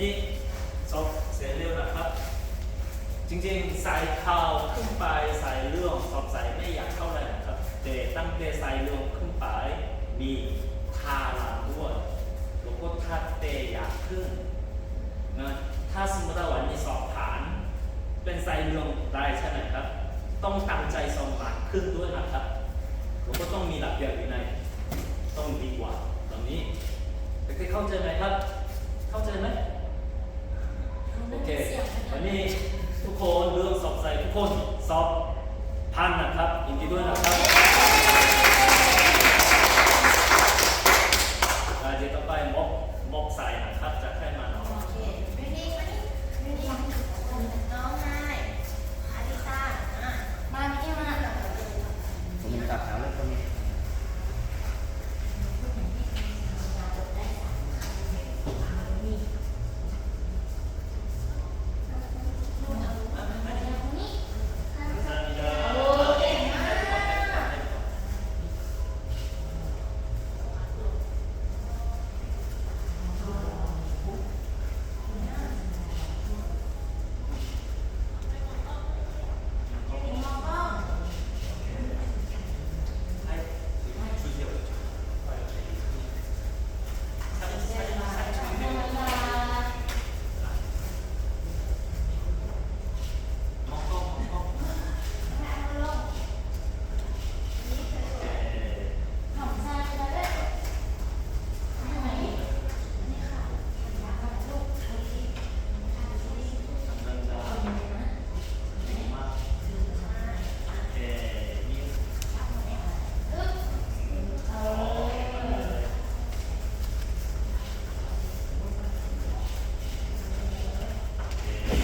นี่ซบเสร็จเรื่อนะครับ จริงๆใส่ยข่าวขึ้นไปใส่เรื่องสอบส่ไม่อยากเท่าไหร่นะครับ แต่ตั้งแต่ส่เรื่องขึ้นไปมีทาลาด้วยแล้วก็ทัดเตอยากขึ้นนะถ้าสมมติวันนี้สอบฐาน เป็นใส่เรื่องได้ใช่ไหมครับ ต้องตั้งใจสอบผ่านขึ้นด้วยนะครับแล้วก็ต้องมีหลักเดียวอยู่ในต้องดีกว่าตรงนี้เด็เข้าใจไหมครับันนี้ทุกคนเลือกสอบใส่ทุกคนสอบพันนะครับยินดีด้วยนะครับเดี๋ยวต่อไปมกมกใส่นะครับจะให้มาเนาะผมตัดขาแล้วตรงนี้